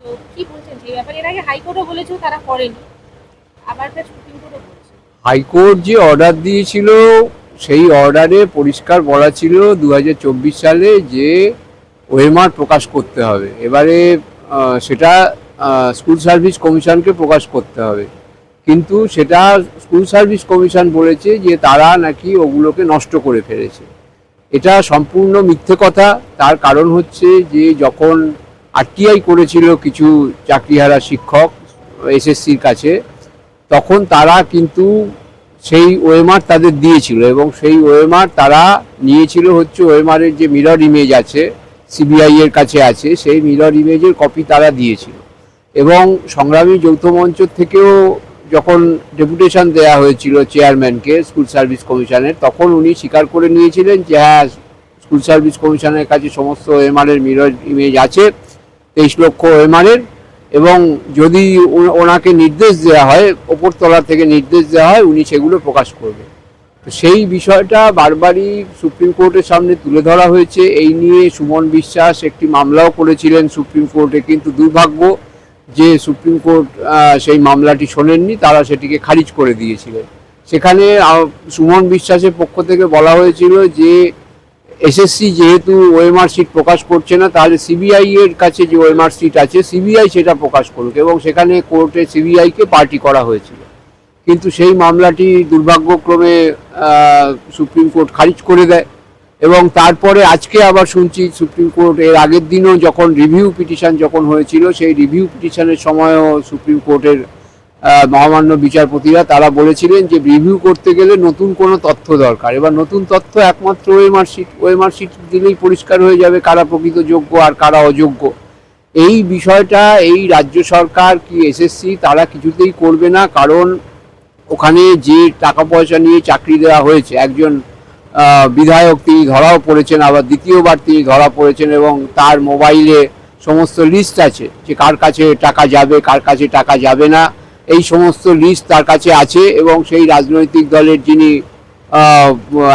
তো কি বলছেন সেই ব্যাপারে? এর আগে হাইকোর্টও বলেছে তারা করেনি। আবার ফের সুপ্রিম কোর্টও বলছে। হাইকোর্ট যে অর্ডার দিয়েছিল, সেই অর্ডারে পরিষ্কার বলা ছিল দু হাজার চব্বিশ সালে যে ওয়েমার প্রকাশ করতে হবে। এবারে সেটা স্কুল সার্ভিস কমিশনকে প্রকাশ করতে হবে। কিন্তু সেটা স্কুল সার্ভিস কমিশন বলেছে যে তারা নাকি ওগুলোকে নষ্ট করে ফেলেছে। এটা সম্পূর্ণ মিথ্যে কথা। তার কারণ হচ্ছে যে যখন আরটিআই করেছিল কিছু চাকরিহারা শিক্ষক এসএসসির কাছে। তখন তারা কিন্তু সেই ওএমআর তাদের দিয়েছিল এবং সেই ওএমআর তারা নিয়েছিল হচ্ছে ওয়েমারের যে মিরর ইমেজ আছে সিবিআই এর কাছে আছে, সেই মিরর ইমেজের কপি তারা দিয়েছিল। এবং সংগ্রামী যৌথ মঞ্চ থেকেও যখন ডেপুটেশন দেওয়া হয়েছিল চেয়ারম্যানকে স্কুল সার্ভিস কমিশনের তখন উনি স্বীকার করে নিয়েছিলেন যে হ্যাঁ স্কুল সার্ভিস কমিশনের কাছে সমস্ত ওয়েমারের মিরর ইমেজ আছে। তেইশ লক্ষ ওয়েমারের এবং যদি ওনাকে নির্দেশ দেওয়া হয় ওপর তলা থেকে নির্দেশ দেওয়া হয়, উনি সেগুলো প্রকাশ করবে। তো সেই বিষয়টা বারবারই সুপ্রিম কোর্টের সামনে তুলে ধরা হয়েছে। এই নিয়ে সুমন বিশ্বাস একটি মামলাও করেছিলেন সুপ্রিম কোর্টে, কিন্তু দুর্ভাগ্য যে সুপ্রিম কোর্ট সেই মামলাটি শোনেননি, তারা সেটিকে খারিজ করে দিয়েছিলেন। সেখানে সুমন বিশ্বাসের পক্ষ থেকে বলা হয়েছিল যে এসএসসি যেহেতু ওএমআর সিট প্রকাশ করছে না, তাহলে সিবিআই এর কাছে যে ওএমআর সিট আছে, সিবিআই সেটা প্রকাশ করুক এবং সেখানে কোর্টে সিবিআইকে পার্টি করা হয়েছিল। কিন্তু সেই মামলাটি দুর্ভাগ্যক্রমে সুপ্রিম কোর্ট খারিজ করে দেয় এবং তারপরে আজকে আবার শুনছি সুপ্রিম কোর্ট এর আগের দিনও যখন রিভিউ পিটিশন যখন হয়েছিল, সেই রিভিউ পিটিশনের সময়ও সুপ্রিম কোর্টের মহামান্য বিচারপতিরা তারা বলেছিলেন যে রিভিউ করতে গেলে নতুন কোনো তথ্য দরকার। এবার নতুন তথ্য একমাত্র ওয়েমার শিট ওয়েমার শিট দিলেই পরিষ্কার হয়ে যাবে কারা প্রকৃত যোগ্য আর কারা অযোগ্য। এই বিষয়টা এই রাজ্য সরকার কি এসএসসি তারা কিছুতেই করবে না, কারণ ওখানে যে টাকা পয়সা নিয়ে চাকরি দেওয়া হয়েছে, একজন বিধায়ক তিনি ধরাও পড়েছেন, আবার দ্বিতীয়বার তিনি ধরা পড়েছেন এবং তার মোবাইলে সমস্ত লিস্ট আছে যে কার কাছে টাকা যাবে, কার কাছে টাকা যাবে না। এই সমস্ত লিস্ট তার কাছে আছে এবং সেই রাজনৈতিক দলের যিনি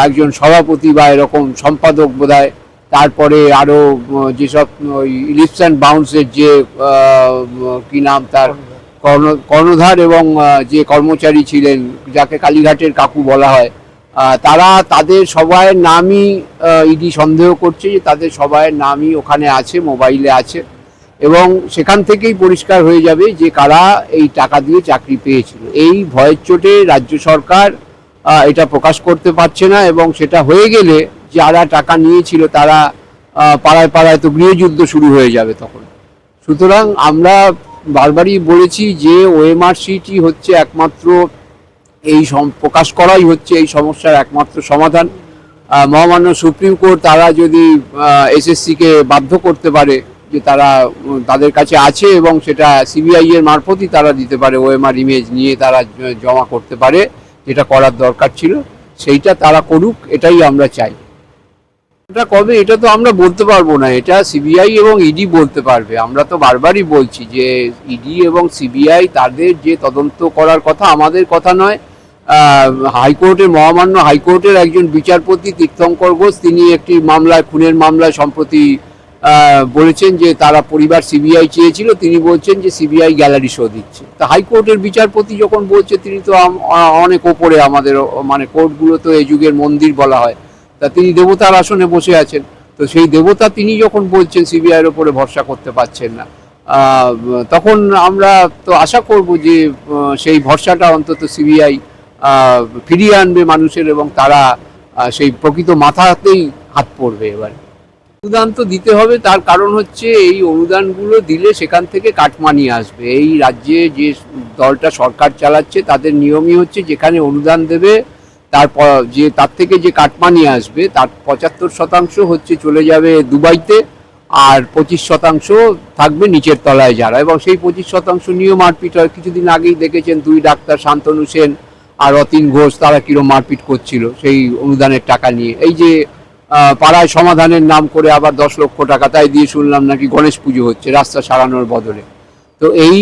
একজন সভাপতি বা এরকম সম্পাদক বোধহয়, তারপরে আরও যেসব, ওই লিপস অ্যান্ড বাউন্সের যে কি নাম তার, কর্ণ, কর্ণধার এবং যে কর্মচারী ছিলেন, যাকে কালীঘাটের কাকু বলা হয় তারা তাদের সবাইয়ের নামই ইডি সন্দেহ করছে যে তাদের সবাইয়ের নামই ওখানে আছে, মোবাইলে আছে। এবং সেখান থেকেই পরিষ্কার হয়ে যাবে যে কারা এই টাকা দিয়ে চাকরি পেয়েছিল। এই ভয়ের চোটে রাজ্য সরকার এটা প্রকাশ করতে পারছে না এবং সেটা হয়ে গেলে যারা টাকা নিয়েছিল তারা পাড়ায় পাড়ায় তো গৃহযুদ্ধ শুরু হয়ে যাবে তখন। সুতরাং আমরা বারবারই বলেছি যে ওএমআর সিটি হচ্ছে একমাত্র এই প্রকাশ করাই হচ্ছে এই সমস্যার একমাত্র সমাধান। মহামান্য সুপ্রিম কোর্ট তারা যদি এসএসসিকে বাধ্য করতে পারে যে তারা তাদের কাছে আছে এবং সেটা সিবিআই এর মারফতই তারা দিতে পারে ওএমআর ইমেজ নিয়ে তারা জমা করতে পারে, যেটা করার দরকার ছিল, সেইটা তারা করুক, এটাই আমরা চাই। এটা কবে, এটা তো আমরা বলতে পারব না, এটা সিবিআই এবং ইডি বলতে পারবে। আমরা তো বারবারই বলছি যে ইডি এবং সিবিআই তাদের যে তদন্ত করার কথা, আমাদের কথা নয়। হাইকোর্টের, মহামান্য হাইকোর্টের একজন বিচারপতি তীর্থঙ্কর ঘোষ, তিনি একটি মামলায়, খুনের মামলায় সম্প্রতি বলেছেন যে তারা পরিবার সিবিআই চেয়েছিল, তিনি বলছেন যে সিবিআই গ্যালারি শো দিচ্ছে। তা হাইকোর্টের বিচারপতি যখন বলছে, তিনি তো অনেক ওপরে আমাদের মানে কোর্টগুলো তো এই যুগের মন্দির বলা হয়। তা তিনি দেবতার আসনে বসে আছেন। তো সেই দেবতা তিনি যখন বলছেন, সিবিআইয়ের ওপরে ভরসা করতে পারছেন না। তখন আমরা তো আশা করব যে সেই ভরসাটা অন্তত সিবিআই ফিরিয়ে আনবে মানুষের এবং তারা সেই প্রকৃত মাথাতেই হাত পড়বে এবার। অনুদান তো দিতে হবে, তার কারণ হচ্ছে এই অনুদানগুলো দিলে সেখান থেকে কাটমানি আসবে। এই রাজ্যে যে দলটা সরকার চালাচ্ছে, তাদের নিয়মই হচ্ছে যেখানে অনুদান দেবে তারপর যে, তার থেকে যে কাটমানি আসবে, তার পঁচাত্তর শতাংশ হচ্ছে চলে যাবে দুবাইতে, আর পঁচিশ শতাংশ থাকবে নিচের তলায় যারা। এবং সেই পঁচিশ শতাংশ নিয়ে মারপিট হয়। কিছুদিন আগেই দেখেছেন দুই ডাক্তার, শান্তনু সেন আর অতীন ঘোষ, তারা কিরম মারপিট করছিল সেই অনুদানের টাকা নিয়ে। এই যে পাড়ায় সমাধানের নাম করে আবার দশ লক্ষ টাকা, তাই দিয়ে শুনলাম নাকি গণেশ পুজো হচ্ছে, রাস্তা সারানোর বদলে। তো এই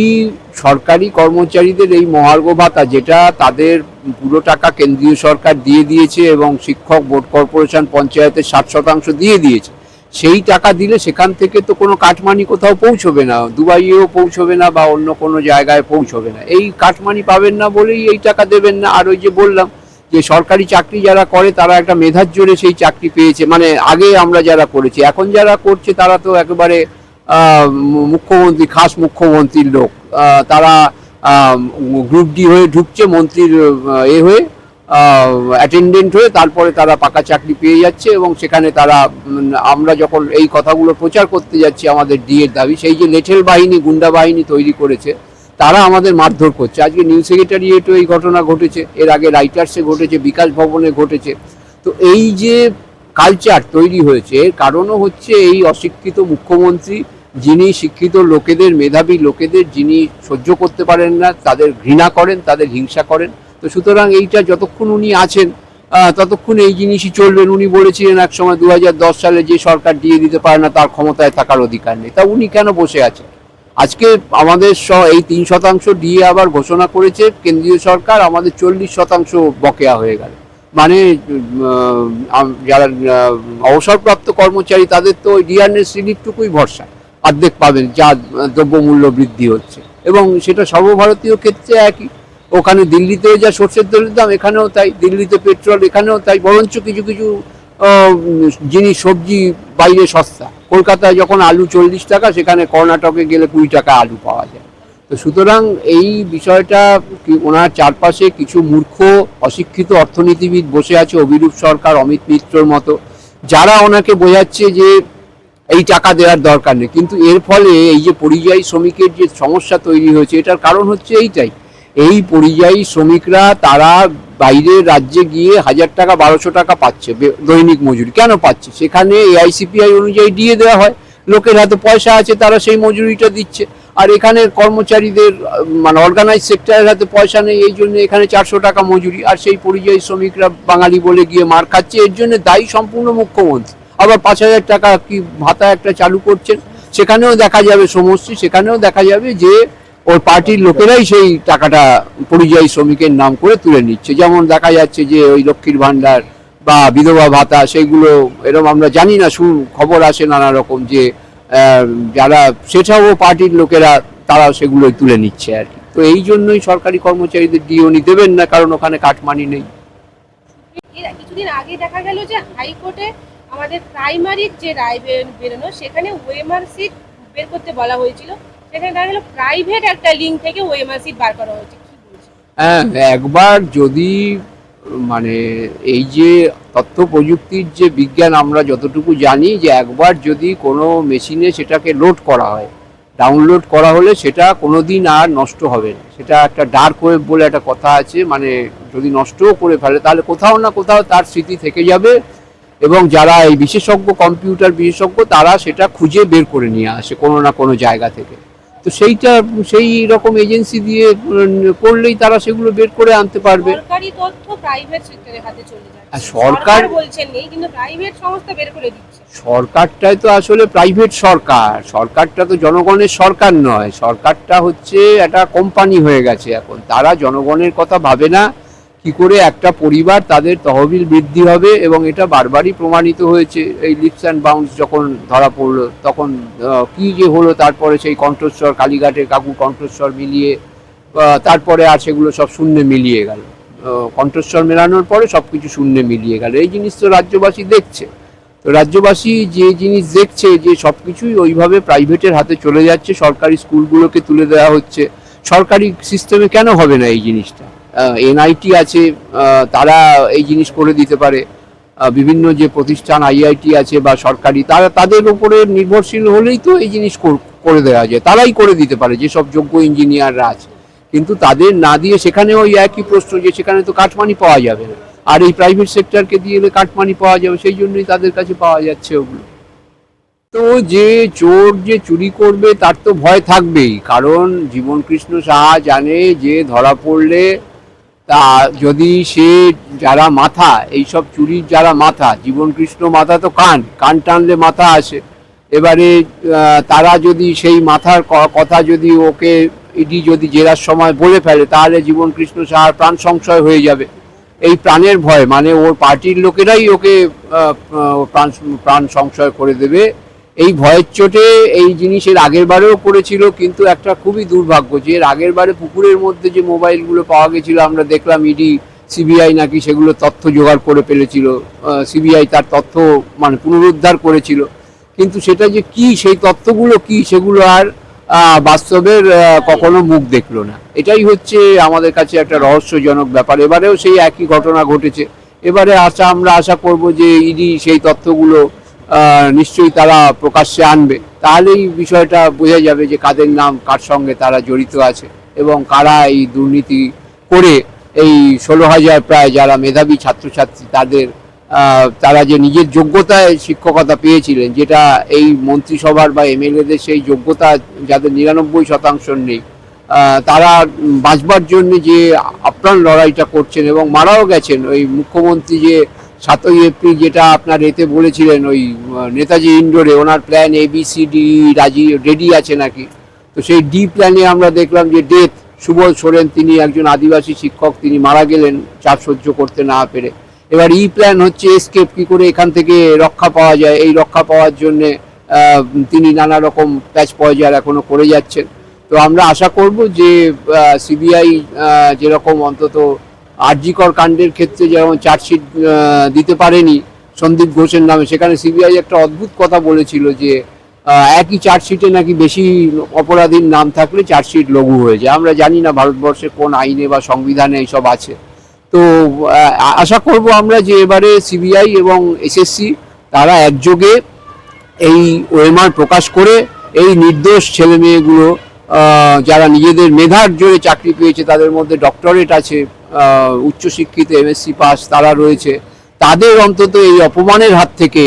সরকারি কর্মচারীদের এই মহার্ঘ ভাতা যেটা তাদের পুরো টাকা কেন্দ্রীয় সরকার দিয়ে দিয়েছে এবং শিক্ষক, বোর্ড কর্পোরেশন, পঞ্চায়েতের ষাট শতাংশ দিয়ে দিয়েছে, সেই টাকা দিলে সেখান থেকে তো কোনো কাটমানি কোথাও পৌঁছবে না, দুবাইয়েও পৌঁছবে না বা অন্য কোনো জায়গায় পৌঁছবে না। এই কাটমানি পাবেন না বলেই এই টাকা দেবেন না, আর ওই যে বললাম যে সরকারি চাকরি যারা করে, তারা একটা মেধার জোরে সেই চাকরি পেয়েছে। মানে আগে আমরা যারা করেছি, এখন যারা করছে, তারা তো একেবারে মুখ্যমন্ত্রী, খাস মুখ্যমন্ত্রীর লোক। তারা গ্রুপ ডি হয়ে ঢুকছে, মন্ত্রীর এ হয়ে অ্যাটেন্ডেন্ট হয়ে, তারপরে তারা পাকা চাকরি পেয়ে যাচ্ছে এবং সেখানে তারা আমরা যখন এই কথাগুলো প্রচার করতে যাচ্ছি আমাদের ডিএর দাবি, সেই যে লেঠেল বাহিনী, গুন্ডা বাহিনী তৈরি করেছে তারা আমাদের মারধর করছে। আজকে নিউ সেক্রেটারিয়েটও এই ঘটনা ঘটেছে। এর আগে রাইটার্সে ঘটেছে, বিকাশ ভবনে ঘটেছে। তো এই যে কালচার তৈরি হয়েছে, এর কারণও হচ্ছে এই অশিক্ষিত মুখ্যমন্ত্রী, যিনি শিক্ষিত লোকেদের, মেধাবী লোকেদের, যিনি সহ্য করতে পারেন না, তাদের ঘৃণা করেন, তাদের হিংসা করেন। তো সুতরাং এইটা যতক্ষণ উনি আছেন ততক্ষণ এই জিনিসই চলবেন উনি বলেছিলেন এক সময় দু হাজার দশ সালে যে সরকার দিয়ে দিতে পারে না, তার ক্ষমতায় থাকার অধিকার নেই। তা উনি কেন বসে আছেন? আজকে আমাদের এই তিন শতাংশ দিয়ে আবার ঘোষণা করেছে কেন্দ্রীয় সরকার, আমাদের চল্লিশ শতাংশ বকেয়া হয়ে গেল। মানে যারা অবসরপ্রাপ্ত কর্মচারী, তাদের তো ওই ডিআরএস রিলিফটুকুই ভরসা, অর্ধেক পাবেন, যা দ্রব্যমূল্য বৃদ্ধি হচ্ছে। এবং সেটা সর্বভারতীয় ক্ষেত্রে একই। ওখানে দিল্লিতেও যা সর্ষের তেলের দাম, এখানেও তাই। দিল্লিতে পেট্রোল, এখানেও তাই। বরঞ্চ কিছু কিছু জিনিস, সবজি বাইরে সস্তা। কলকাতায় যখন আলু চল্লিশ টাকা, সেখানে কর্ণাটকে গেলে কুড়ি টাকা আলু পাওয়া যায়। তো সুতরাং এই বিষয়টা ওনার চারপাশে কিছু মূর্খ, অশিক্ষিত অর্থনীতিবিদ বসে আছে, অভিরূপ সরকার, অমিত মিত্রর মতো, যারা ওনাকে বোঝাচ্ছে যে এই টাকা দেওয়ার দরকার নেই। কিন্তু এর ফলে এই যে পরিযায়ী শ্রমিকের যে সমস্যা তৈরি হয়েছে, এটার কারণ হচ্ছে এইটাই। এই পরিযায়ী শ্রমিকরা, তারা বাইরের রাজ্যে গিয়ে হাজার টাকা, বারোশো টাকা পাচ্ছে দৈনিক মজুরি। কেন পাচ্ছে? সেখানে এআইসিপিআই অনুযায়ী দিয়ে দেওয়া হয়। লোকের হাতে পয়সা আছে, তারা সেই মজুরিটা দিচ্ছে। আর এখানে কর্মচারীদের মানে অর্গানাইজ সেক্টরের হাতে পয়সা নেই, এই জন্য এখানে চারশো টাকা মজুরি। আর সেই পরিযায়ী শ্রমিকরা বাঙালি বলে গিয়ে মার খাচ্ছে। এর জন্য দায়ী সম্পূর্ণ মুখ্যমন্ত্রী। আবার পাঁচ হাজার টাকা কি ভাতা একটা চালু করছেন? সেখানেও দেখা যাবে সমষ্টি, সেখানেও দেখা যাবে যে ওর পার্টির লোকেরাই সেই টাকাটা পরিযায়ী শ্রমিকের নাম করে তুলে নিচ্ছে। যেমন দেখা যাচ্ছে যে ওই লক্ষ্মীর ভাণ্ডার বা বিধবা ভাতা সেইগুলো এরকম আমরা জানি না শু খবর আসে নানা রকম যে যারা সেটাও পার্টির লোকেরা তারা সেগুলোই তুলে নিচ্ছে আর কি। তো এই জন্যই সরকারি কর্মচারীদের ডিওনি দেবেন না কারণ ওখানে কাটমানি নেই। কিছুদিন আগে দেখা গেল যে হাইকোর্টে আমাদের প্রাইমারির যে রায় বেরোনো সেখানে ওয়েমার সিট বের করতে বলা হয়েছিল। হ্যাঁ একবার যদি মানে এই যে তথ্য প্রযুক্তির যে বিজ্ঞান আমরা যতটুকু জানি যে একবার যদি কোনো মেশিনে সেটাকে লোড করা হয় ডাউনলোড করা হলে সেটা কোনোদিন আর নষ্ট হবে না। সেটা একটা ডার্ক ওয়েব বলে একটা কথা আছে মানে যদি নষ্টও করে ফেলে, তাহলে কোথাও না কোথাও তার স্মৃতি থেকে যাবে এবং যারা এই বিশেষজ্ঞ কম্পিউটার বিশেষজ্ঞ, তারা সেটা খুঁজে বের করে নিয়ে আসে কোনো না কোনো জায়গা থেকে। তো সেইটা সেই রকম এজেন্সি দিয়ে করলেই তারা সেগুলো বের করে আনতে পারবে। সরকারি তথ্য প্রাইভেট সেক্টরের হাতে চলে আর যাচ্ছে সরকার- বলছেন নেই কিন্তু প্রাইভেট সংস্থা বের করে দিচ্ছে। সরকারটাই তো আসলে প্রাইভেট সরকার। সরকারটা তো জনগণের সরকার নয়। সরকারটা হচ্ছে একটা কোম্পানি হয়ে গেছে এখন। তারা জনগণের কথা ভাবে না। কি করে একটা পরিবার তাদের তহবিল বৃদ্ধি হবে এবং এটা বারবারই প্রমাণিত হয়েছে। এই লিপস অ্যান্ড বাউন্স যখন ধরা পড়ল, তখন কি যে হলো, তারপরে সেই কণ্ঠস্বর, কালীঘাটের কাকু কণ্ঠস্বর মিলিয়ে তারপরে আর সেগুলো সব শূন্যে মিলিয়ে গেল। কণ্ঠস্বর মেলানোর পরে সব কিছু শূন্যে মিলিয়ে গেল। এই জিনিস তো রাজ্যবাসী দেখছে। তো রাজ্যবাসী যে জিনিস দেখছে, যে সব কিছুই ওইভাবে প্রাইভেটের হাতে চলে যাচ্ছে, সরকারি স্কুলগুলোকে তুলে দেওয়া হচ্ছে। সরকারি সিস্টেমে কেন হবে না এই জিনিসটা? এনআইটি আছে তারা এই জিনিস করে দিতে পারে। বিভিন্ন যে প্রতিষ্ঠান আইআইটি আছে বা সরকারি, তারা তাদের উপরে নির্ভরশীল হলেই তো এই জিনিস কর- দেওয়া যায়। তারাই করে দিতে পারে যেসব যোগ্য ইঞ্জিনিয়াররা আছে। কিন্তু তাদের না দিয়ে সেখানে ওই একই প্রশ্ন যে সেখানে তো কাঠমানি পাওয়া যাবে না। আর এই প্রাইভেট সেক্টরকে দিয়ে এলে কাঠমানি পাওয়া যাবে, সেই জন্যই তাদের কাছে পাওয়া যাচ্ছে ওগুলো। তো যে চোর যে চুরি করবে, তার তো ভয় থাকবেই। কারণ জীবন কৃষ্ণ সাহা জানে যে ধরা পড়লে তা যদি সে যারা মাথা, এইসব চুরির যারা মাথা জীবন কৃষ্ণ মাথা তো কান কান টানলে মাথা আসে। এবারে তারা যদি সেই মাথার কথা যদি ওকে ইডি যদি জেরার সময় বলে ফেলে, তাহলে জীবন কৃষ্ণ সাহার প্রাণ সংশয় হয়ে যাবে। এই প্রাণের ভয় মানে ওর পার্টির লোকেরাই ওকে প্রাণ প্রাণ সংশয় করে দেবে। এই ভয়ের চোটে এই জিনিসের আগের বারেও করেছিল কিন্তু একটা খুবই দুর্ভাগ্য যে এর আগের বারে পুকুরের মধ্যে যে মোবাইলগুলো পাওয়া গেছিল, আমরা দেখলাম ইডি, সিবিআই নাকি সেগুলো তথ্য জোগাড় করে ফেলেছিল সিবিআই তার তথ্য মানে পুনরুদ্ধার করেছিল। কিন্তু সেটা যে কি, সেই তথ্যগুলো কি, সেগুলো আর বাস্তবের কখনো মুখ দেখল না। এটাই হচ্ছে আমাদের কাছে একটা রহস্যজনক ব্যাপার। এবারেও সেই একই ঘটনা ঘটেছে। এবারে আশা, আমরা আশা করব যে ইডি সেই তথ্যগুলো নিশ্চয়ই তারা প্রকাশ্যে আনবে। তাহলেই বিষয়টা বোঝা যাবে যে কাদের নাম, কার সঙ্গে তারা জড়িত আছে এবং কারা এই দুর্নীতি করে এই ষোলো হাজার প্রায় যারা মেধাবী ছাত্রছাত্রী, তাদের তারা যে নিজের যোগ্যতায় শিক্ষকতা পেয়েছিলেন, যেটা এই মন্ত্রিসভার বা এমএলএদের সেই যোগ্যতা যাদের নিরানব্বই শতাংশ নেই তারা বাঁচবার জন্য যে আপ্রাণ লড়াইটা করছেন এবং মারাও গেছেন। ওই মুখ্যমন্ত্রী যে সাতই এপ্রিল যেটা আপনার এতে বলেছিলেন ওই নেতাজি ইন্ডোরে ওনার plan A B C D রাজি রেডি আছে নাকি? তো সেই ডি প্ল্যানে আমরা দেখলাম যে ডেথ সুবল সোরেন, তিনি একজন আদিবাসী শিক্ষক, তিনি মারা গেলেন, চাপ সহ্য করতে না পেরে। এবার ই প্ল্যান হচ্ছে এসকেপ কি করে এখান থেকে রক্ষা পাওয়া যায়? এই রক্ষা পাওয়ার জন্য তিনি নানা রকম প্যাচ পয়জার এখনও করে যাচ্ছেন। তো আমরা আশা করব যে সিবিআই যেরকম অন্তত আরজিকর কাণ্ডের ক্ষেত্রে যেমন চার্জশিট দিতে পারেনি সন্দীপ ঘোষের নামে, সেখানে সিবিআই একটা অদ্ভুত কথা বলেছিল যে একই চার্জশিটে নাকি বেশি অপরাধীর নাম থাকলে চার্জশিট লঘু হয়ে যায়। আমরা জানি না ভারতবর্ষে কোন আইনে বা সংবিধানে এইসব আছে। তো আশা করব আমরা যে এবারে সিবিআই এবং এসএসসি তারা একযোগে এই ওএমআর প্রকাশ করে এই নির্দোষ ছেলে মেয়েগুলো যারা নিজেদের মেধার জোরে চাকরি পেয়েছে, তাদের মধ্যে ডক্টরেট আছে উচ্চশিক্ষিত এমএসসি পাস তারা রয়েছে, তাদের অন্তত এই অপমানের হাত থেকে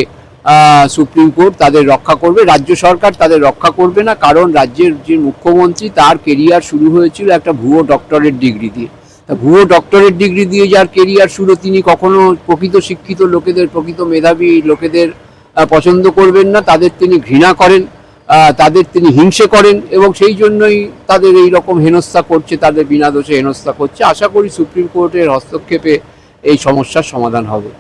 সুপ্রিম কোর্ট তাদের রক্ষা করবে, রাজ্য সরকার তাদের রক্ষা করবে না, কারণ রাজ্যের যে মুখ্যমন্ত্রী তার কেরিয়ার শুরু হয়েছিল একটা ভুয়ো ডক্টরেট ডিগ্রি দিয়ে। তা ভুয়ো ডক্টরেট ডিগ্রি দিয়ে যার কেরিয়ার শুরু তিনি কখনো প্রকৃত শিক্ষিত লোকেদের, প্রকৃত মেধাবী লোকেদের পছন্দ করবেন না, তাদের তিনি ঘৃণা করেন। তাদের তিনি হিংসে করেন এবং সেই জন্যই তাদের এই রকম হেনস্থা করছে, তাদের বিনা দোষে হেনস্থা করছে। আশা করি সুপ্রিম কোর্টের হস্তক্ষেপে এই সমস্যার সমাধান হবে।